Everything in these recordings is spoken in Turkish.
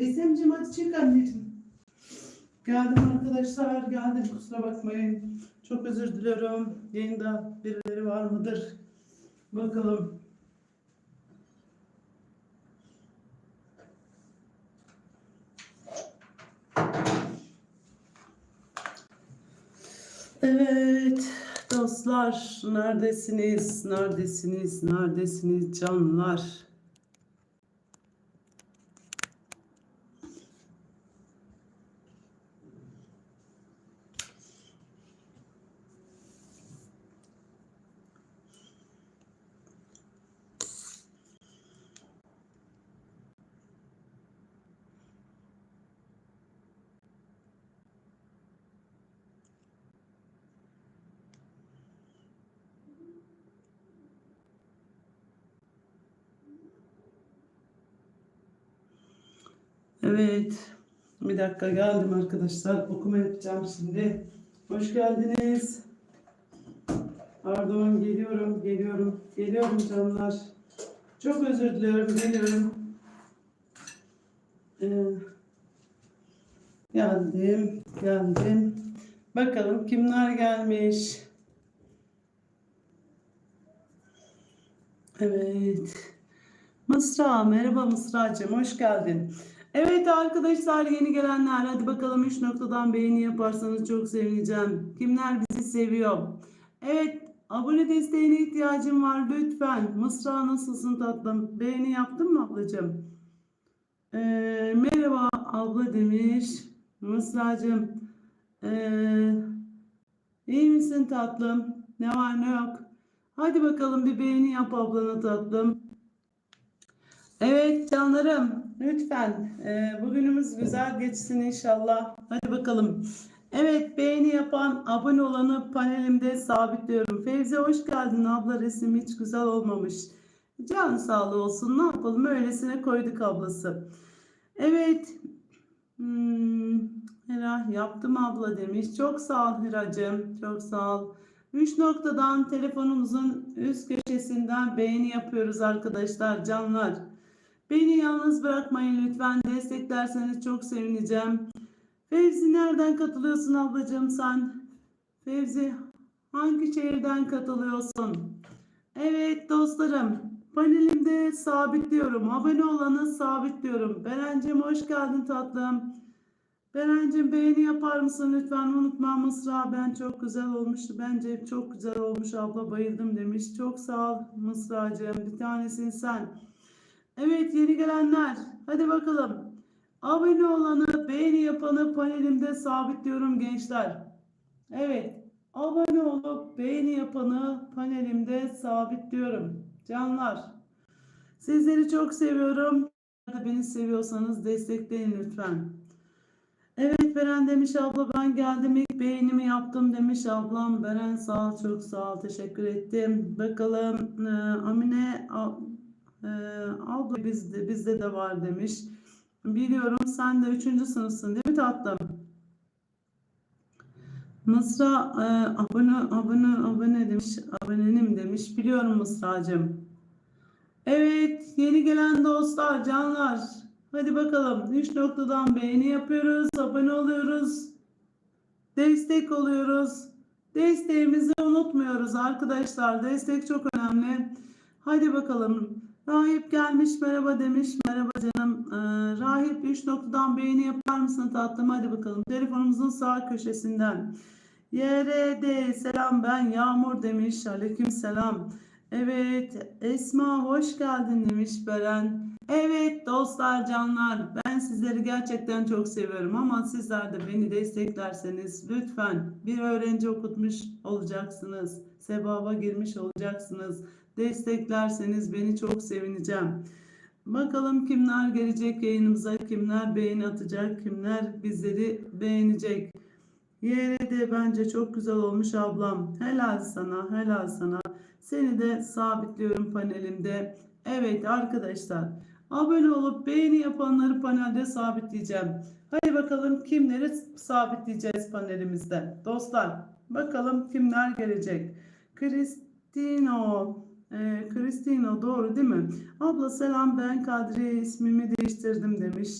Esemciğim hadi çık anneciğim. Geldim arkadaşlar geldim kusura bakmayın. Çok özür diliyorum. Yayında birileri var mıdır? Bakalım. Evet dostlar neredesiniz? Neredesiniz? Neredesiniz canlar? Evet. Bir dakika geldim arkadaşlar. Okuma yapacağım şimdi. Hoş geldiniz. Pardon geliyorum, geliyorum, geliyorum canlar. Çok özür diliyorum, geliyorum. Ee, geldim, geldim. Bakalım kimler gelmiş. Evet. Mısra, merhaba Mısra'cığım, hoş geldin. Evet arkadaşlar yeni gelenler hadi bakalım 3 noktadan beğeni yaparsanız çok sevineceğim. Kimler bizi seviyor? Evet abone desteğine ihtiyacım var lütfen. Mısra nasılsın tatlım? Beğeni yaptın mı ablacığım? Ee, merhaba abla demiş. Mısracığım. Ee, iyi misin tatlım? Ne var ne yok? Hadi bakalım bir beğeni yap ablana tatlım. Evet canlarım lütfen e, bugünümüz güzel geçsin inşallah. Hadi bakalım. Evet beğeni yapan abone olanı panelimde sabitliyorum. Fevzi hoş geldin abla resim hiç güzel olmamış. Can sağlığı olsun ne yapalım öylesine koyduk ablası. Evet. Hmm, Hira yaptım abla demiş. Çok sağ ol Hiracığım. Çok sağ ol. 3 noktadan telefonumuzun üst köşesinden beğeni yapıyoruz arkadaşlar canlar. Beni yalnız bırakmayın lütfen. Desteklerseniz çok sevineceğim. Fevzi nereden katılıyorsun ablacığım sen? Fevzi hangi şehirden katılıyorsun? Evet dostlarım panelimde sabitliyorum. Abone olanı sabitliyorum. Berencim hoş geldin tatlım. Berencim beğeni yapar mısın lütfen unutma Mısra ben çok güzel olmuştu. Bence çok güzel olmuş abla bayıldım demiş. Çok sağ ol Mısracığım bir tanesin sen. Evet yeni gelenler hadi bakalım. Abone olanı beğeni yapanı panelimde sabitliyorum gençler. Evet abone olup beğeni yapanı panelimde sabitliyorum. Canlar sizleri çok seviyorum. Beni seviyorsanız destekleyin lütfen. Evet Beren demiş abla ben geldim ilk beğenimi yaptım demiş ablam. Beren sağ ol çok sağ ol teşekkür ettim. Bakalım Amine ee, abla bizde, bizde de var demiş. Biliyorum sen de üçüncü sınıfsın değil mi tatlım? Mısra e, abone abone abone demiş. Abonenim demiş. Biliyorum Mısracığım. Evet yeni gelen dostlar canlar. Hadi bakalım. Üç noktadan beğeni yapıyoruz. Abone oluyoruz. Destek oluyoruz. Desteğimizi unutmuyoruz arkadaşlar. Destek çok önemli. Hadi bakalım. Rahip gelmiş merhaba demiş. Merhaba canım. Ee, Rahip 3 noktadan beğeni yapar mısın tatlım? Hadi bakalım. Telefonumuzun sağ köşesinden. YRD selam ben Yağmur demiş. Aleyküm selam. Evet Esma hoş geldin demiş Beren. Evet dostlar canlar ben sizleri gerçekten çok seviyorum ama sizler de beni desteklerseniz lütfen bir öğrenci okutmuş olacaksınız. Sevaba girmiş olacaksınız desteklerseniz beni çok sevineceğim. Bakalım kimler gelecek yayınımıza, kimler beğeni atacak, kimler bizleri beğenecek. Yere de bence çok güzel olmuş ablam. Helal sana, helal sana. Seni de sabitliyorum panelimde. Evet arkadaşlar, abone olup beğeni yapanları panelde sabitleyeceğim. Hadi bakalım kimleri sabitleyeceğiz panelimizde. Dostlar, bakalım kimler gelecek. Cristino, ee, Cristino doğru değil mi? Abla selam ben Kadriye ismimi değiştirdim demiş.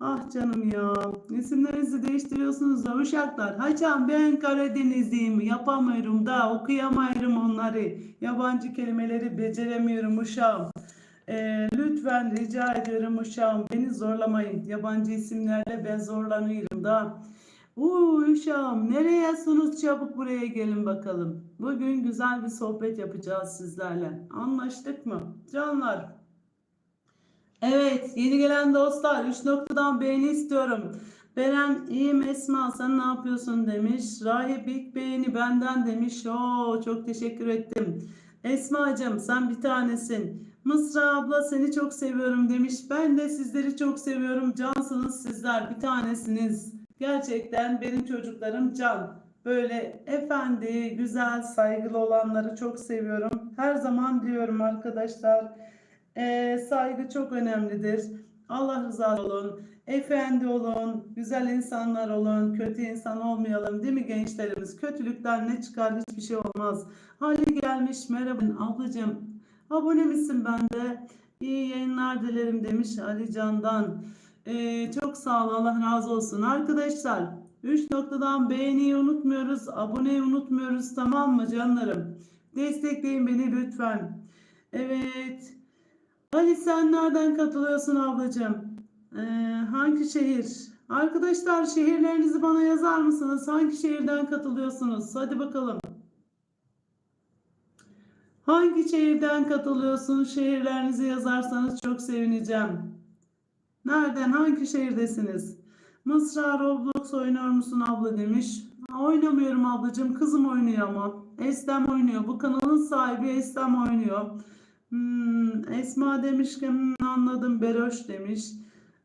Ah canım ya. İsimlerinizi değiştiriyorsunuz da uşaklar. Haçan ben Karadenizliyim. Yapamıyorum da okuyamıyorum onları. Yabancı kelimeleri beceremiyorum uşağım. Ee, lütfen rica ediyorum uşağım beni zorlamayın. Yabancı isimlerle ben zorlanıyorum da. Uuu uşağım nereyesiniz çabuk buraya gelin bakalım. Bugün güzel bir sohbet yapacağız sizlerle. Anlaştık mı? Canlar. Evet yeni gelen dostlar 3 noktadan beğeni istiyorum. Beren iyiyim Esma sen ne yapıyorsun demiş. Rahip ilk beğeni benden demiş. Oo çok teşekkür ettim. Esma'cığım sen bir tanesin. Mısra abla seni çok seviyorum demiş. Ben de sizleri çok seviyorum. Cansınız sizler bir tanesiniz. Gerçekten benim çocuklarım can. Böyle efendi, güzel, saygılı olanları çok seviyorum. Her zaman diyorum arkadaşlar. Ee, saygı çok önemlidir. Allah rızası olun. Efendi olun. Güzel insanlar olun. Kötü insan olmayalım. Değil mi gençlerimiz? Kötülükten ne çıkar? Hiçbir şey olmaz. Hali gelmiş. Merhaba ablacığım. Abone misin ben de? İyi yayınlar dilerim demiş Ali Can'dan. Ee, çok sağ ol. Allah razı olsun. Arkadaşlar 3 noktadan beğeniyi unutmuyoruz. Aboneyi unutmuyoruz. Tamam mı canlarım? Destekleyin beni lütfen. Evet. Ali sen nereden katılıyorsun ablacığım? Ee, hangi şehir? Arkadaşlar şehirlerinizi bana yazar mısınız? Hangi şehirden katılıyorsunuz? Hadi bakalım. Hangi şehirden katılıyorsunuz? Şehirlerinizi yazarsanız çok sevineceğim. Nereden? Hangi şehirdesiniz? Mısra Roblox oynuyor musun abla demiş. Oynamıyorum ablacığım. Kızım oynuyor ama. Estem oynuyor. Bu kanalın sahibi Estem oynuyor. Hmm, Esma demiş ki "Hmm, anladım Beroş demiş.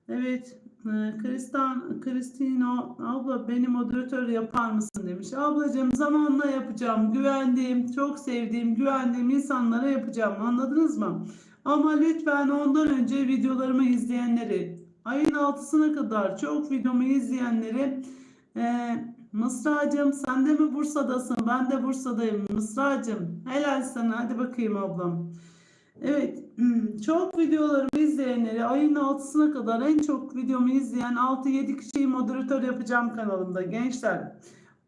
Evet e, Kristan, Kristino abla beni moderatör yapar mısın demiş. Ablacığım zamanla yapacağım. Güvendiğim, çok sevdiğim, güvendiğim insanlara yapacağım. Anladınız mı? Ama lütfen ondan önce videolarımı izleyenleri, ayın altısına kadar çok videomu izleyenleri e, Mısra'cığım sen de mi Bursa'dasın? Ben de Bursa'dayım. Mısra'cığım helal sana. Hadi bakayım ablam. Evet, hmm, çok videolarımı izleyenleri ayın 6'sına kadar en çok videomu izleyen 6-7 kişiyi moderatör yapacağım kanalımda gençler.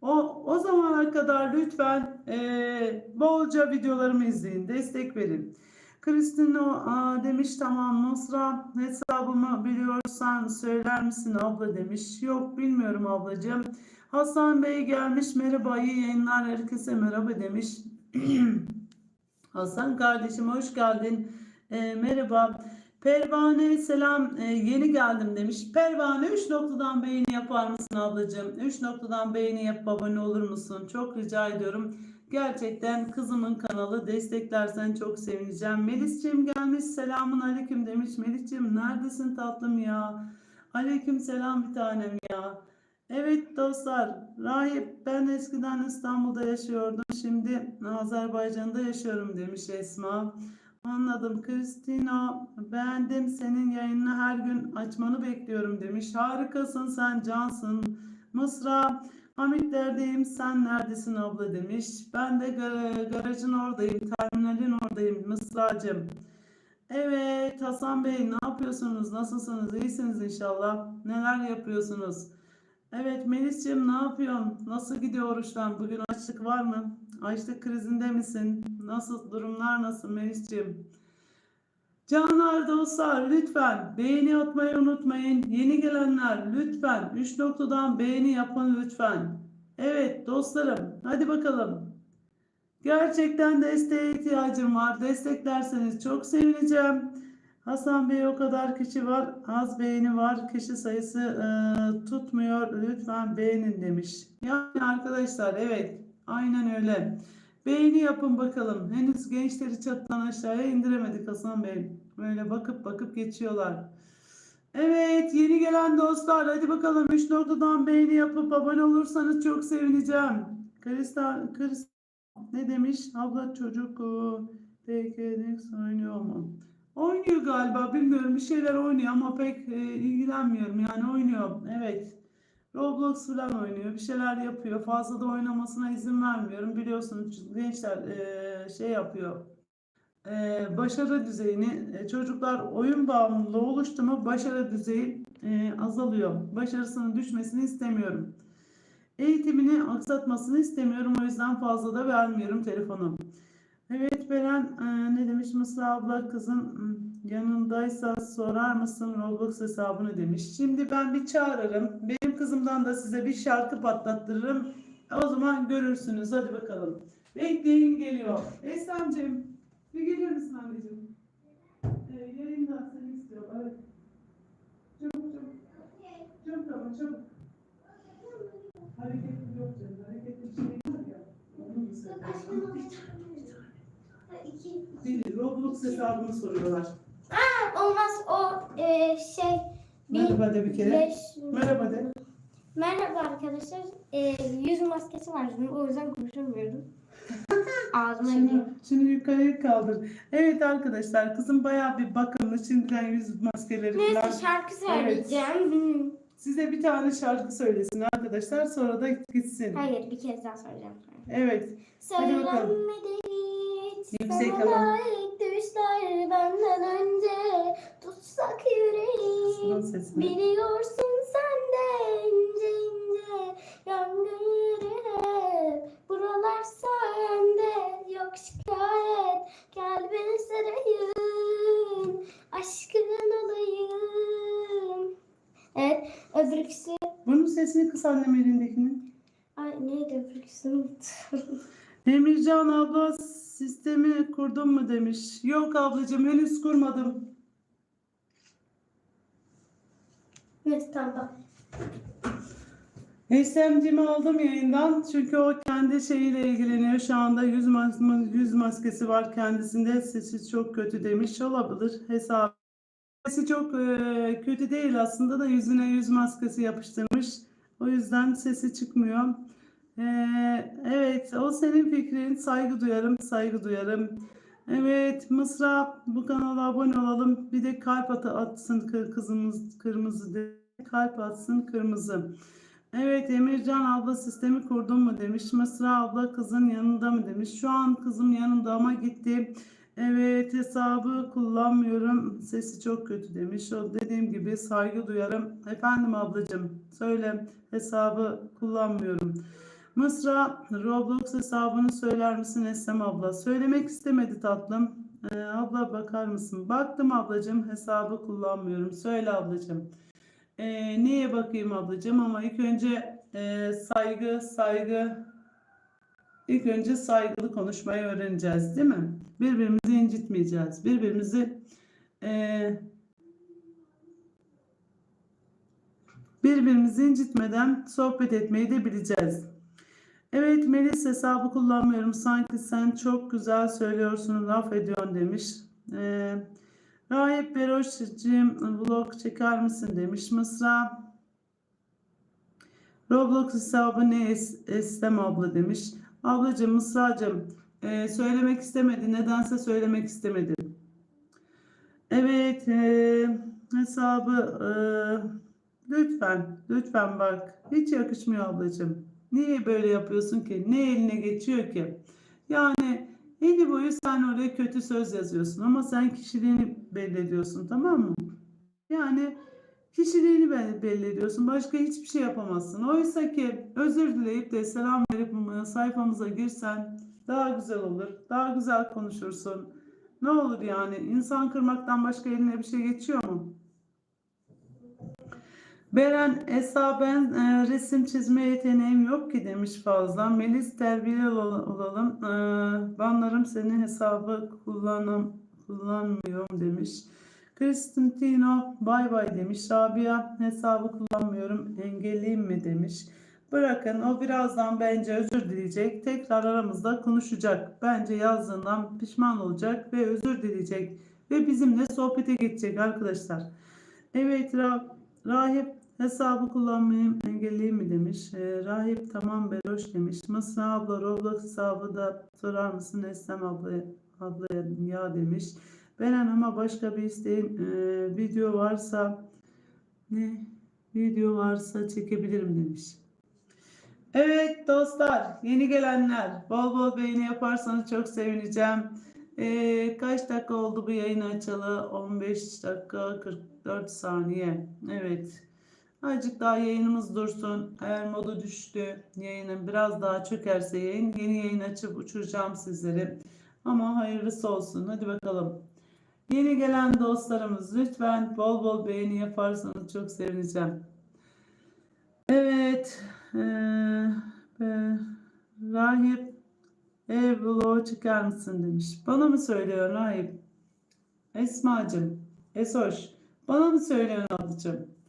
O, o zamana kadar lütfen e, bolca videolarımı izleyin, destek verin. Kristino demiş tamam Mısra hesabımı biliyorsan söyler misin abla demiş. Yok bilmiyorum ablacığım. Hasan Bey gelmiş merhaba iyi yayınlar herkese merhaba demiş. Hasan kardeşim hoş geldin. E, merhaba. Pervane selam e, yeni geldim demiş. Pervane 3 noktadan beğeni yapar mısın ablacığım? 3 noktadan beğeni yap abone olur musun? Çok rica ediyorum. Gerçekten kızımın kanalı desteklersen çok sevineceğim. Melis'ciğim gelmiş selamun aleyküm demiş. Melis'ciğim neredesin tatlım ya? Aleyküm selam bir tanem ya. Evet dostlar, Rahip ben eskiden İstanbul'da yaşıyordum. Şimdi Azerbaycan'da yaşıyorum demiş Esma. Anladım. Kristina beğendim senin yayınını her gün açmanı bekliyorum demiş. Harikasın sen cansın. Mısra Hamitler'deyim sen neredesin abla demiş. Ben de gar- garajın oradayım terminalin oradayım Mısra'cığım. Evet Hasan Bey ne yapıyorsunuz? Nasılsınız? İyisiniz inşallah. Neler yapıyorsunuz? Evet Melis'ciğim ne yapıyorsun? Nasıl gidiyor oruçtan? Bugün açlık var mı? Açlık krizinde misin? Nasıl durumlar nasıl Melis'ciğim? Canlar dostlar lütfen beğeni atmayı unutmayın. Yeni gelenler lütfen 3 noktadan beğeni yapın lütfen. Evet dostlarım hadi bakalım. Gerçekten desteğe ihtiyacım var. Desteklerseniz çok sevineceğim. Hasan Bey o kadar kişi var. Az beğeni var. Kişi sayısı e, tutmuyor. Lütfen beğenin demiş. Yani arkadaşlar evet. Aynen öyle. Beğeni yapın bakalım. Henüz gençleri çatıdan aşağıya indiremedik Hasan Bey. Böyle bakıp bakıp geçiyorlar. Evet yeni gelen dostlar hadi bakalım 3 noktadan beğeni yapıp abone olursanız çok sevineceğim. Kristal, Kristal ne demiş? Abla çocuk o, PKX oynuyor mu? Oynuyor galiba bilmiyorum bir şeyler oynuyor ama pek e, ilgilenmiyorum yani oynuyor evet Roblox falan oynuyor bir şeyler yapıyor fazla da oynamasına izin vermiyorum biliyorsunuz gençler e, şey yapıyor e, başarı düzeyini e, çocuklar oyun bağımlılığı oluştu mu başarı düzeyi e, azalıyor. Başarısının düşmesini istemiyorum. Eğitimini aksatmasını istemiyorum. O yüzden fazla da vermiyorum telefonu. Evet Beren e, ne demiş Mısra abla kızın m, yanındaysa sorar mısın Roblox hesabını demiş. Şimdi ben bir çağırırım. Benim kızımdan da size bir şarkı patlattırırım. O zaman görürsünüz. Hadi bakalım. Bekleyin geliyor. Esra'cığım bir gelir misin anneciğim? Ee, yayından seni istiyor. Evet. Çabuk çabuk. Çabuk ama çabuk. Hareketli yok canım. Hareketli bir şey var ya. Onu mu? Değil, Roblox hesabını soruyorlar. Olmaz o e, şey. Merhaba de bir kere. beş- Merhaba de. Merhaba arkadaşlar. E, yüz maskesi var yüzümde o yüzden konuşamıyorum. Ağzıma Şimdi, iniyor. şimdi yukarıya kaldır. Evet arkadaşlar kızım bayağı bir bakımlı. Şimdiden yüz maskeleri falan. Neyse şarkı söyleyeceğim. Hmm. Size bir tane şarkı söylesin arkadaşlar. Sonra da gitsin. Hayır bir kez daha söyleyeceğim. Evet. Hadi bakalım. Söylenmedi Yüksek sana ama. layık düşler benden önce tutsak yüreğim sesini. Biliyorsun sen de ince ince yangın yeri hep buralar sende yok şikayet gel beni sarayım aşkın olayım Evet öbürküsü Bunun sesini kıs annem elindekinin. Ay neydi öbürküsü unuttum. Emircan abla sistemi kurdun mu demiş. Yok ablacığım henüz kurmadım. Neyse tamam. SMC'mi aldım yayından çünkü o kendi şeyiyle ilgileniyor. Şu anda yüz, mas- yüz maskesi var kendisinde. Sesi çok kötü demiş olabilir. Hesabı. Sesi çok e, kötü değil aslında da yüzüne yüz maskesi yapıştırmış. O yüzden sesi çıkmıyor. E, evet o senin fikrin. Saygı duyarım, saygı duyarım. Evet Mısra bu kanala abone olalım. Bir de kalp at atsın kı- kızımız kırmızı de. Kalp atsın kırmızı. Evet Emircan abla sistemi kurdun mu demiş. Mısra abla kızın yanında mı demiş. Şu an kızım yanımda ama gitti. Evet hesabı kullanmıyorum. Sesi çok kötü demiş. O dediğim gibi saygı duyarım. Efendim ablacığım söyle hesabı kullanmıyorum. Mısra Roblox hesabını söyler misin Esem abla? Söylemek istemedi tatlım. Ee, abla bakar mısın? Baktım ablacığım hesabı kullanmıyorum. Söyle ablacığım. Ee, neye bakayım ablacığım ama ilk önce e, saygı saygı ilk önce saygılı konuşmayı öğreneceğiz değil mi? Birbirimizi incitmeyeceğiz. Birbirimizi e, birbirimizi incitmeden sohbet etmeyi de bileceğiz. Evet Melis hesabı kullanmıyorum. Sanki sen çok güzel söylüyorsun, laf ediyorsun demiş. Ee, Rahip Beroş'cığım vlog çeker misin demiş. Mısra Roblox hesabı ne Es- Estem abla demiş. Ablacığım Mısracığım e, söylemek istemedi. Nedense söylemek istemedi. Evet e, hesabı e, lütfen lütfen bak hiç yakışmıyor ablacığım. Niye böyle yapıyorsun ki? Ne eline geçiyor ki? Yani eli boyu sen oraya kötü söz yazıyorsun ama sen kişiliğini belli ediyorsun tamam mı? Yani kişiliğini be- belli ediyorsun. Başka hiçbir şey yapamazsın. Oysa ki özür dileyip de selam verip sayfamıza girsen daha güzel olur. Daha güzel konuşursun. Ne olur yani insan kırmaktan başka eline bir şey geçiyor mu? Beren Esa ben e, resim çizme yeteneğim yok ki demiş fazla. Melis terbiyeli ol- olalım. E, banlarım senin hesabı kullanam kullanmıyorum demiş. Kristintino bay bay demiş. Rabia hesabı kullanmıyorum engelliyim mi demiş. Bırakın o birazdan bence özür dileyecek. Tekrar aramızda konuşacak. Bence yazdığından pişman olacak ve özür dileyecek. Ve bizimle sohbete geçecek arkadaşlar. Evet Ra- Rahip hesabı kullanmayı engelleyeyim mi demiş. Ee, Rahip tamam Beroş demiş. Mısra abla Roblox hesabı da sorar mısın Eslem ablaya, ablaya ya demiş. Beren ama başka bir isteğin e, video varsa ne video varsa çekebilirim demiş. Evet dostlar, yeni gelenler bol bol beğeni yaparsanız çok sevineceğim. Ee, kaç dakika oldu bu yayın açalı? 15 dakika 44 saniye. Evet. Azıcık daha yayınımız dursun. Eğer modu düştü, yayının biraz daha çökerse yayın, yeni yayın açıp uçuracağım sizleri. Ama hayırlısı olsun. Hadi bakalım. Yeni gelen dostlarımız lütfen bol bol beğeni yaparsanız çok sevineceğim. Evet. eee, e, rahip vlogu çıkar mısın demiş. Bana mı söylüyor rahip? Esmacığım. Esoş. Bana mı söylüyorsun ablacığım?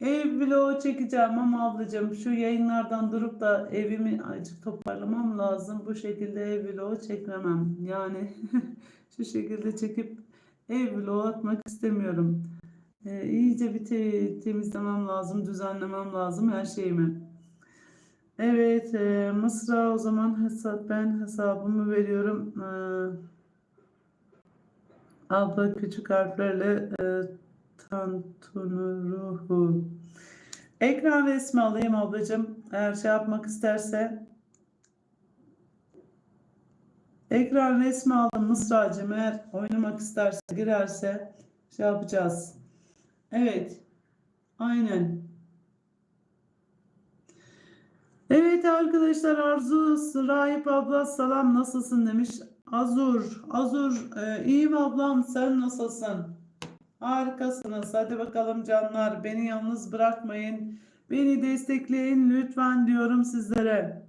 Ev vlogu çekeceğim ama ablacığım şu yayınlardan durup da evimi azıcık toparlamam lazım. Bu şekilde ev vlogu çekemem. Yani şu şekilde çekip ev vlogu atmak istemiyorum. Ee, iyice bir te- temizlemem lazım, düzenlemem lazım her şeyimi. Evet, e, Mısra o zaman hesap ben hesabımı veriyorum. Ee, abla küçük harflerle e, Tantunu ruhu. Ekran resmi alayım ablacığım. Eğer şey yapmak isterse. Ekran resmi aldım Mısra'cığım. Eğer oynamak isterse girerse şey yapacağız. Evet. Aynen. Evet arkadaşlar Arzu Rahip abla selam nasılsın demiş. Azur, Azur e, iyiyim ablam sen nasılsın? Harikasınız. Hadi bakalım canlar beni yalnız bırakmayın. Beni destekleyin lütfen diyorum sizlere.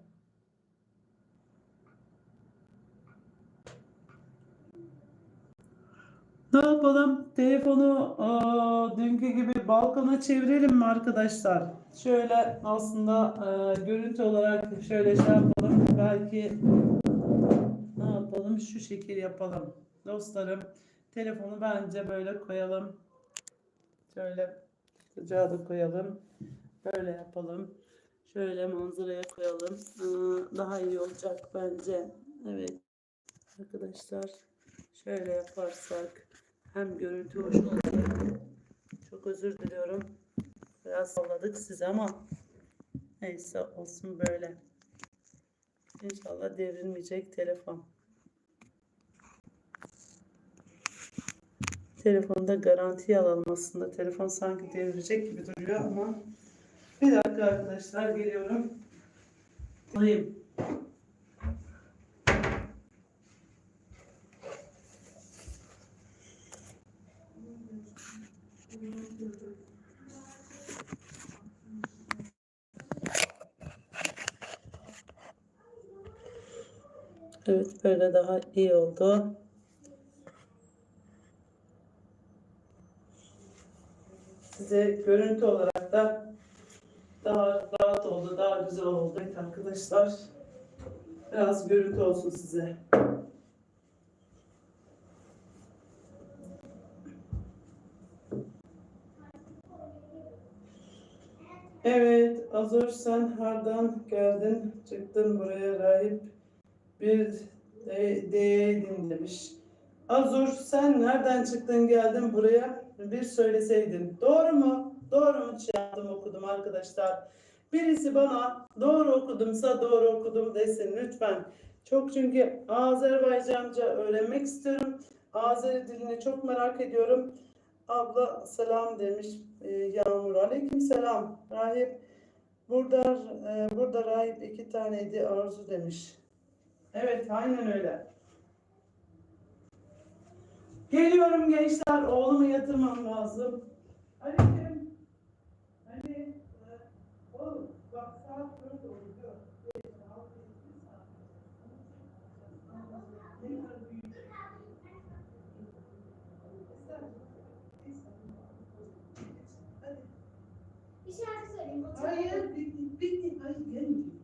Ne yapalım? Telefonu aa, dünkü gibi balkona çevirelim mi arkadaşlar? Şöyle aslında e, görüntü olarak şöyle şey yapalım. Belki ne yapalım? Şu şekil yapalım. Dostlarım telefonu bence böyle koyalım. Şöyle sıcağı da koyalım. Böyle yapalım. Şöyle manzaraya koyalım. Daha iyi olacak bence. Evet. Arkadaşlar şöyle yaparsak hem görüntü hoş olacak. Çok özür diliyorum. Biraz salladık size ama neyse olsun böyle. İnşallah devrilmeyecek telefon. Telefonda garantiye alalım. Telefon sanki devrilecek gibi duruyor ama bir dakika arkadaşlar geliyorum. Alayım. Evet böyle daha iyi oldu. Size görüntü olarak da daha rahat oldu, daha güzel oldu arkadaşlar. Biraz görüntü olsun size. Evet, Azor sen hardan geldin, çıktın buraya rahip bir de, değeydin demiş. Azur sen nereden çıktın geldin buraya bir söyleseydin. Doğru mu? Doğru mu şey okudum arkadaşlar. Birisi bana doğru okudumsa doğru okudum desin lütfen. Çok çünkü Azerbaycanca öğrenmek istiyorum. Azeri dilini çok merak ediyorum. Abla selam demiş e, Yağmur. Aleyküm selam. Rahip burada e, burada rahip iki taneydi arzu demiş. Evet, aynen öyle. Geliyorum gençler, oğlumu yatırmam lazım. Ali'cim, Ali, e, oğlum bak saat dört oldu. Bir şarkı söyleyeyim. Hayır, bitti, bitti. Hayır, gelmeyeceğim.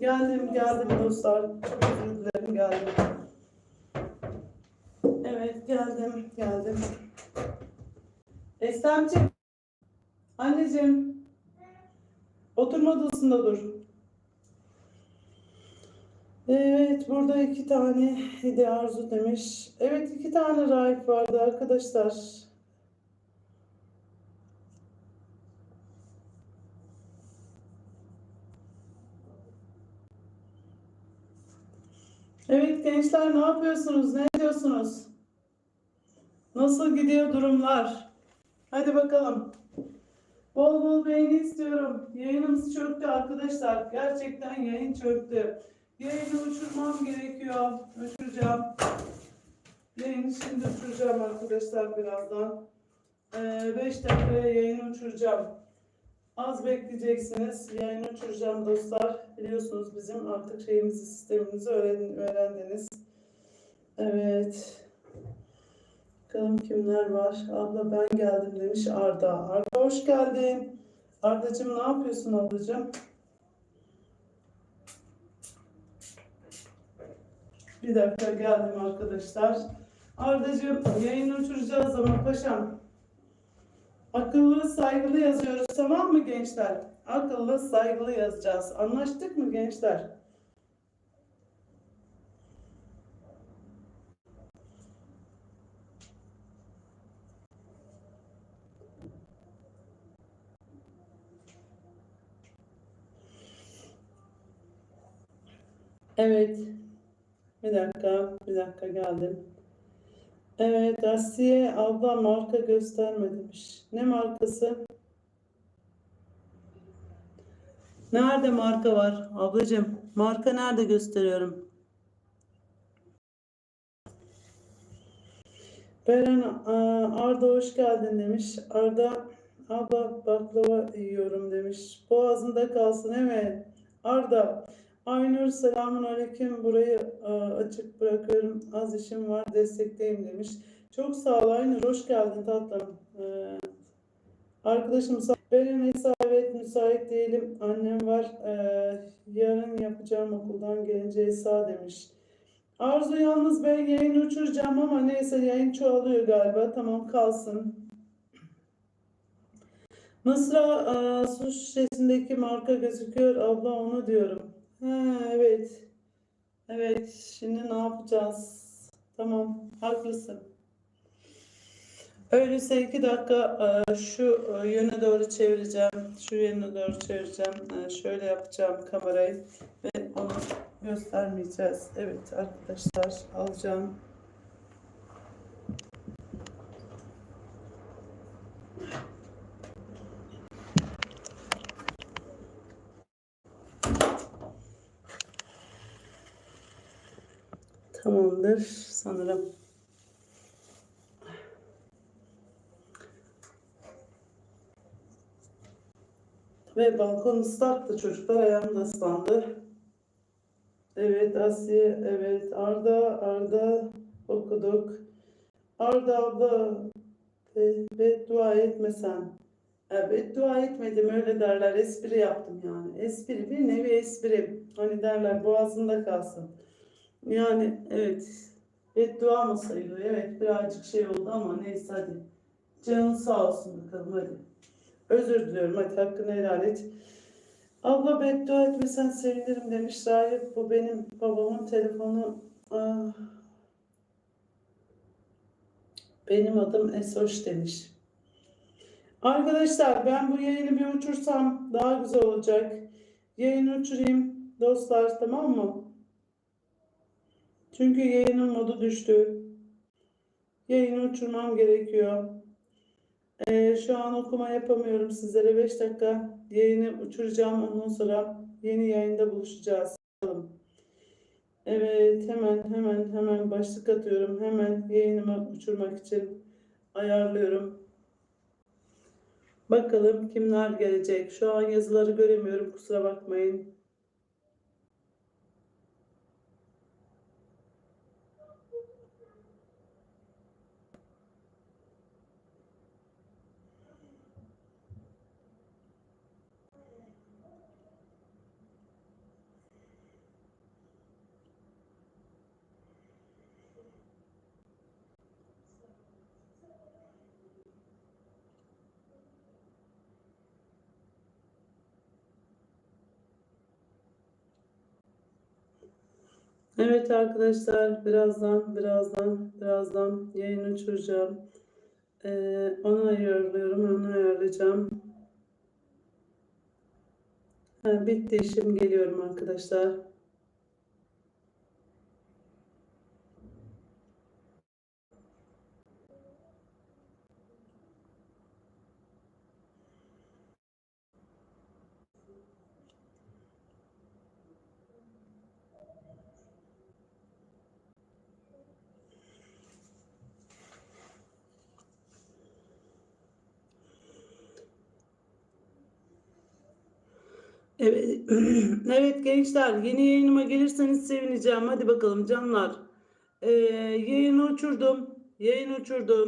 Geldim, geldim dostlar. Çok özür dilerim, geldim. Evet, geldim, geldim. Eslemciğim, anneciğim, oturma odasında dur. Evet, burada iki tane hediye arzu demiş. Evet, iki tane rahip vardı arkadaşlar. Evet gençler ne yapıyorsunuz? Ne ediyorsunuz? Nasıl gidiyor durumlar? Hadi bakalım. Bol bol beğeni istiyorum. Yayınımız çöktü arkadaşlar. Gerçekten yayın çöktü. Yayını uçurmam gerekiyor. Uçuracağım. Yayını şimdi uçuracağım arkadaşlar birazdan. 5 dakikaya yayını uçuracağım. Az bekleyeceksiniz. Yayını uçuracağım dostlar. Biliyorsunuz bizim artık şeyimizi, sistemimizi öğren- öğrendiniz. Evet. Bakalım kimler var? Abla ben geldim demiş Arda. Arda hoş geldin. Ardacığım ne yapıyorsun ablacığım? Bir dakika geldim arkadaşlar. Ardacığım yayını uçuracağız ama paşam. Akıllı saygılı yazıyoruz tamam mı gençler? Akıllı saygılı yazacağız. Anlaştık mı gençler? Evet. Bir dakika, bir dakika geldim. Evet, Asiye abla marka gösterme demiş. Ne markası? Nerede marka var ablacığım? Marka nerede gösteriyorum? Beren Arda hoş geldin demiş. Arda abla baklava yiyorum demiş. Boğazında kalsın evet. Arda Aynur selamun aleyküm. Burayı aa, açık bırakıyorum. Az işim var destekteyim demiş. Çok sağ ol Aynur. Hoş geldin tatlım. Ee, arkadaşım sağ Beren Esa evet müsait değilim. Annem var. Ee, yarın yapacağım okuldan gelince Esa demiş. Arzu yalnız ben yayın uçuracağım ama neyse yayın çoğalıyor galiba. Tamam kalsın. Mısra e, su şişesindeki marka gözüküyor. Abla onu diyorum. Evet. Evet. Şimdi ne yapacağız? Tamam. Haklısın. Öyleyse iki dakika e, şu e, yöne doğru çevireceğim. Şu yöne doğru çevireceğim. E, Şöyle yapacağım kamerayı ve onu göstermeyeceğiz. Evet arkadaşlar alacağım. Ve balkon ıslaktı çocuklar ayağım da ıslandı. Evet Asiye, evet Arda, Arda okuduk. Arda abla be, beddua etmesen. E, beddua etmedim öyle derler. Espri yaptım yani. Espri bir nevi espri. Hani derler boğazında kalsın. Yani evet. Beddua mı sayılıyor? Evet birazcık şey oldu ama neyse hadi. Canın sağ olsun bakalım hadi. Özür diliyorum hadi hakkını helal et. Abla beddua etmesen sevinirim demiş Rahip. Bu benim babamın telefonu. Ah. Benim adım Esoş demiş. Arkadaşlar ben bu yayını bir uçursam daha güzel olacak. Yayını uçurayım dostlar tamam mı? Çünkü yayının modu düştü. Yayını uçurmam gerekiyor. Ee, şu an okuma yapamıyorum sizlere. 5 dakika yayını uçuracağım. Ondan sonra yeni yayında buluşacağız. Evet hemen hemen hemen başlık atıyorum. Hemen yayınımı uçurmak için ayarlıyorum. Bakalım kimler gelecek. Şu an yazıları göremiyorum. Kusura bakmayın. Evet arkadaşlar birazdan birazdan birazdan yayın uçuracağım. Ee, onu ayarlıyorum onu ayarlayacağım. Ha, bitti işim geliyorum arkadaşlar. Evet, gençler yeni yayınıma gelirseniz sevineceğim. Hadi bakalım canlar. Ee, yayını uçurdum. Yayını uçurdum.